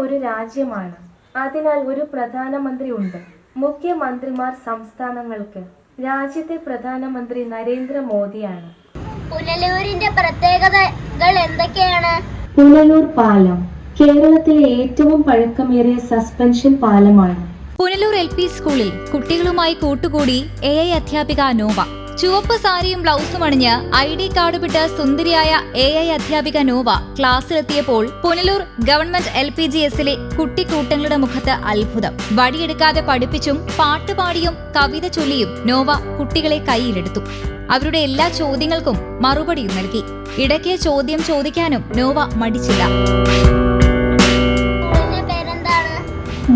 ഒരു രാജ്യമാണ്. അതിനാൽ ഒരു പ്രധാനമന്ത്രി ഉണ്ട് മുഖ്യമന്ത്രിമാർ സംസ്ഥാനങ്ങൾക്ക്. രാജ്യത്തെ പ്രധാനമന്ത്രി നരേന്ദ്രമോദിയാണ്. പുനലൂരിന്റെ പ്രത്യേകതകൾ എന്തൊക്കെയാണ്? പുനലൂർ പാലം. കേരളത്തിലെ ഏറ്റവും പഴക്കമേറിയ സസ്പെൻഷൻ പാലമാണ്. പുനലൂർ എൽ പി സ്കൂളിൽ കുട്ടികളുമായി കൂട്ടുകൂടി എ ഐ അധ്യാപിക നോവ. ചുവപ്പ് സാരിയും ബ്ലൗസും അണിഞ്ഞ് ഐ ഡി കാർഡ് വിട്ട് സുന്ദരിയായ എ ഐ അധ്യാപിക Nova ക്ലാസ്സിലെത്തിയപ്പോൾ Punalur government L P G എസിലെ കുട്ടിക്കൂട്ടങ്ങളുടെ മുഖത്ത് അത്ഭുതം. വടിയെടുക്കാതെ പഠിപ്പിച്ചും പാട്ടുപാടിയും കവിത ചൊല്ലിയും നോവ കുട്ടികളെ കൈയിലെടുത്തു അവരുടെ എല്ലാ ചോദ്യങ്ങൾക്കും മറുപടിയും നൽകി. ഇടയ്ക്ക് ചോദ്യം ചോദിക്കാനും Nova മടിച്ചില്ല.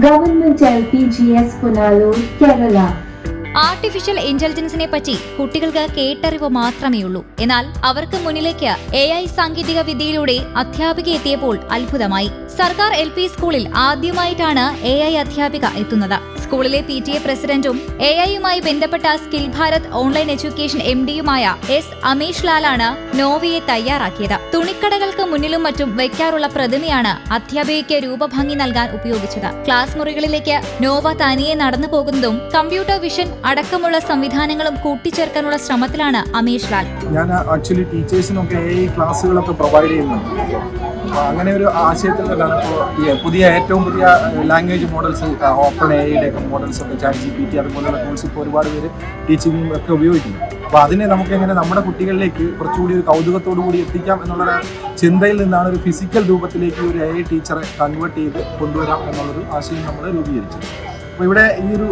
Government L P G S Punalur Kerala. Artificial ഇന്റലിജൻസിനെ പറ്റി കുട്ടികൾക്ക് കേട്ടറിവ് മാത്രമേ ഉള്ളൂ എന്നാൽ അവർക്ക് മുന്നിലേക്ക് എ ഐ സാങ്കേതിക വിദ്യയിലൂടെ അധ്യാപിക എത്തിയപ്പോൾ അത്ഭുതമായി. സർക്കാർ എൽ പി സ്കൂളിൽ ആദ്യമായിട്ടാണ് എ ഐ അധ്യാപിക എത്തുന്നത്. സ്കൂളിലെ പി ടി എ പ്രസിഡന്റും എ ഐയുമായി ബന്ധപ്പെട്ട skill Bharat online education M ഡിയുമായ S Ameesh ലാലാണ് നോവയെ തയ്യാറാക്കിയത്. തുണിക്കടകൾക്ക് മുന്നിലും മറ്റും വയ്ക്കാറുള്ള പ്രതിമയാണ് അധ്യാപികയ്ക്ക് രൂപഭംഗി നൽകാൻ ഉപയോഗിച്ചത്. ക്ലാസ് മുറികളിലേക്ക് നോവ തനിയെ നടന്നു പോകുന്നതും കമ്പ്യൂട്ടർ വിഷൻ അടക്കമുള്ള സംവിധാനങ്ങളും കൂട്ടിച്ചേർക്കാനുള്ള ശ്രമത്തിലാണ് അമീഷ് ലാൽ. ഞാൻ ആക്ച്വലി ടീച്ചേഴ്സിനൊക്കെ ഈ ക്ലാസ്സുകളൊക്കെ പ്രൊവൈഡ് ചെയ്യുന്നുണ്ട്. അങ്ങനെ ഒരു ആശയത്തിൽ തന്നെയാണ് പുതിയ ഏറ്റവും പുതിയ ലാംഗ്വേജ് മോഡൽസ് ഓപ്പൺ എയുടെ ഒക്കെ മോഡൽസ് ഒക്കെ ചാറ്റ് ജി പി ടി അതുപോലെയുള്ള ടൂൾസ് ഇപ്പോൾ ഒരുപാട് പേര് ടീച്ചിങ്ങും ഒക്കെ ഉപയോഗിക്കുന്നു. അപ്പോൾ അതിനെ നമുക്ക് എങ്ങനെ നമ്മുടെ കുട്ടികളിലേക്ക് കുറച്ചുകൂടി ഒരു കൗതുകത്തോടു കൂടി എത്തിക്കാം എന്നുള്ള ചിന്തയിൽ നിന്നാണ് ഒരു ഫിസിക്കൽ രൂപത്തിലേക്ക് ഒരു എ ടീച്ചറെ കൺവേർട്ട് ചെയ്ത് കൊണ്ടുവരാം എന്നുള്ളൊരു ആശയം നമ്മൾ രൂപീകരിച്ചത്. അപ്പോൾ ഇവിടെ ഈ ഒരു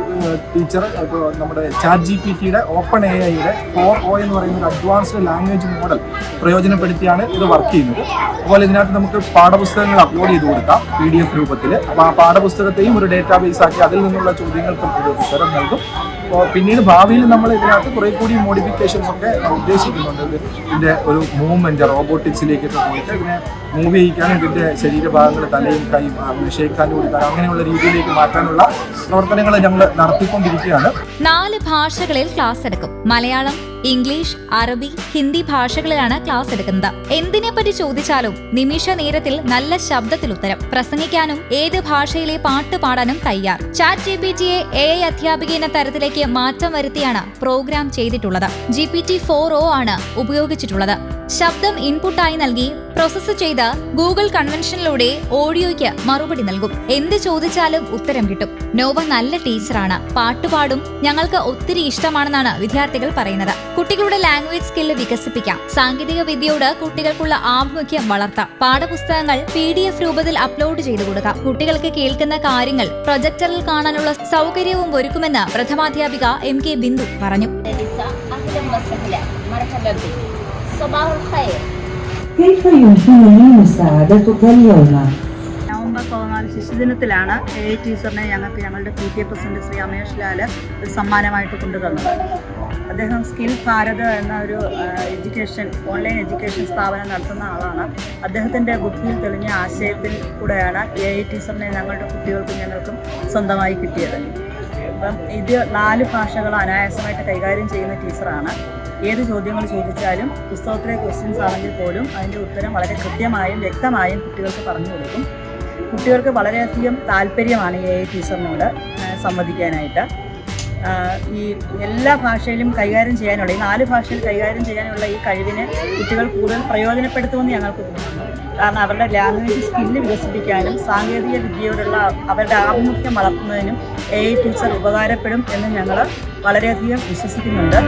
ടീച്ചർ ഇപ്പോൾ നമ്മുടെ ചാറ്റ് ജി പി ടിയുടെ ഓപ്പൺ എ ഐയുടെ ഫോർ ഒ എന്ന് പറയുന്ന ഒരു അഡ്വാൻസ്ഡ് ലാംഗ്വേജ് മോഡൽ പ്രയോജനപ്പെടുത്തിയാണ് ഇത് വർക്ക് ചെയ്യുന്നത്. അതുപോലെ ഇതിനകത്ത് നമുക്ക് പാഠപുസ്തകങ്ങൾ അപ്ലോഡ് ചെയ്ത് കൊടുക്കാം പി ഡി എഫ് രൂപത്തിൽ അപ്പോൾ ആ പാഠപുസ്തകത്തെയും ഒരു ഡേറ്റാബേസ് ആക്കി അതിൽ നിന്നുള്ള ചോദ്യങ്ങൾക്കും ഉത്തരം നൽകും. പിന്നീട് ഭാവിയിൽ നമ്മൾ ഇതിനകത്ത് കുറെ കൂടി മോഡിഫിക്കേഷൻസ് ഒക്കെ ഉദ്ദേശിക്കുന്നുണ്ട്. ഇതിന്റെ ഒരു മൂവ്മെന്റ് റോബോട്ടിക്സിലേക്കൊക്കെ പോയിട്ട് ഇതിനെ മൂവ് ചെയ്യിക്കാനും ഇതിന്റെ ശരീരഭാഗങ്ങൾ തലയും കൈയും ഷേക്കാൻ കൊടുക്കാനും അങ്ങനെയുള്ള രീതിയിലേക്ക് മാറ്റാനുള്ള പ്രവർത്തനങ്ങൾ ഞങ്ങൾ നടത്തിക്കൊണ്ടിരിക്കുകയാണ്. നാല് ഭാഷകളിൽ ക്ലാസ് എടുക്കും. മലയാളം ഇംഗ്ലീഷ് അറബി ഹിന്ദി ഭാഷകളിലാണ് ക്ലാസ് എടുക്കുന്നത്. എന്തിനെപ്പറ്റി ചോദിച്ചാലും നിമിഷ നേരത്തിൽ നല്ല ശബ്ദത്തിൽ ഉത്തരം. പ്രസംഗിക്കാനും ഏത് ഭാഷയിലെ പാട്ട് പാടാനും തയ്യാർ. ചാറ്റ് ജി പി ടിയെ എ ഐ അധ്യാപിക എന്ന തരത്തിലേക്ക് മാറ്റം വരുത്തിയാണ് പ്രോഗ്രാം ചെയ്തിട്ടുള്ളത്. G P T four O ആണ് ഉപയോഗിച്ചിട്ടുള്ളത്. ശബ്ദം ഇൻപുട്ടായി നൽകി പ്രോസസ്സ് ചെയ്ത ഗൂഗിൾ കൺവെൻഷനിലൂടെ ഓഡിയോയ്ക്ക് മറുപടി നൽകും. എന്ത് ചോദിച്ചാലും ഉത്തരം കിട്ടും. നോവ നല്ല ടീച്ചറാണ്. പാട്ടുപാടും ഞങ്ങൾക്ക് ഒത്തിരി ഇഷ്ടമാണെന്നാണ് വിദ്യാർത്ഥികൾ പറയുന്നത്. കുട്ടികളുടെ ലാംഗ്വേജ് സ്കില്ല് വികസിപ്പിക്കാം. സാങ്കേതിക വിദ്യയോട് കുട്ടികൾക്കുള്ള ആഭിമുഖ്യം വളർത്താം. പാഠപുസ്തകങ്ങൾ പി ഡി എഫ് രൂപത്തിൽ അപ്ലോഡ് ചെയ്തു കൊടുക്കാം. കുട്ടികൾക്ക് കേൾക്കുന്ന കാര്യങ്ങൾ പ്രൊജക്ടറിൽ കാണാനുള്ള സൗകര്യവും ഒരുക്കുമെന്ന് പ്രഥമാധ്യാപിക എം കെ ബിന്ദു പറഞ്ഞു. ലലിസ അഹ്ലം വസഹ്ല മർഹബ ബിക് സബാഹുൽ ഖൈർ كيف يمكنني مساعدتك اليوم؟ നവംബർ പതിനാല് ശിശുദിനത്തിലാണ് എ ഐ ടീച്ചറിനെ ഞങ്ങൾക്ക് ഞങ്ങളുടെ P T A president Shri Amesh Lal ഒരു സമ്മാനമായിട്ട് കൊണ്ടുതന്നത് അദ്ദേഹം സ്കിൽ ഭാരത് എന്ന ഒരു എഡ്യൂക്കേഷൻ ഓൺലൈൻ എഡ്യൂക്കേഷൻ സ്ഥാപനം നടത്തുന്ന ആളാണ് അദ്ദേഹത്തിൻ്റെ ബുദ്ധിയിൽ തെളിഞ്ഞ ആശയത്തിൽ കൂടെയാണ് എ ഐ ടീച്ചറിനെ ഞങ്ങളുടെ കുട്ടികൾക്കും ഞങ്ങൾക്കും സ്വന്തമായി കിട്ടിയത് അപ്പം ഇത് നാല് ഭാഷകൾ അനായാസമായിട്ട് കൈകാര്യം ചെയ്യുന്ന ടീച്ചറാണ് ഏത് ചോദ്യങ്ങൾ ചോദിച്ചാലും പുസ്തകത്തിലെ ക്വസ്റ്റ്യൻസ് ആണെങ്കിൽ പോലും അതിന്റെ ഉത്തരം വളരെ കൃത്യമായും വ്യക്തമായും കുട്ടികൾക്ക് പറഞ്ഞു കൊടുക്കും. കുട്ടികൾക്ക് വളരെയധികം താല്പര്യമാണ് എ ഐ ടീച്ചറിനോട് സംവദിക്കാനായിട്ട്. ഈ എല്ലാ ഭാഷയിലും കൈകാര്യം ചെയ്യാനുള്ള ഈ നാല് ഭാഷയിൽ കൈകാര്യം ചെയ്യാനുള്ള ഈ കഴിവിനെ കുട്ടികൾ കൂടുതൽ പ്രയോജനപ്പെടുത്തുമെന്ന് ഞങ്ങൾക്ക് തോന്നുന്നു. കാരണം അവരുടെ ലാംഗ്വേജ് സ്കില്ല് വികസിപ്പിക്കാനും സാങ്കേതിക വിദ്യയോടുള്ള അവരുടെ ആഭിമുഖ്യം വളർത്തുന്നതിനും എ ഐ ടീച്ചർ ഉപകാരപ്പെടും എന്ന് ഞങ്ങൾ വളരെയധികം വിശ്വസിക്കുന്നുണ്ട്.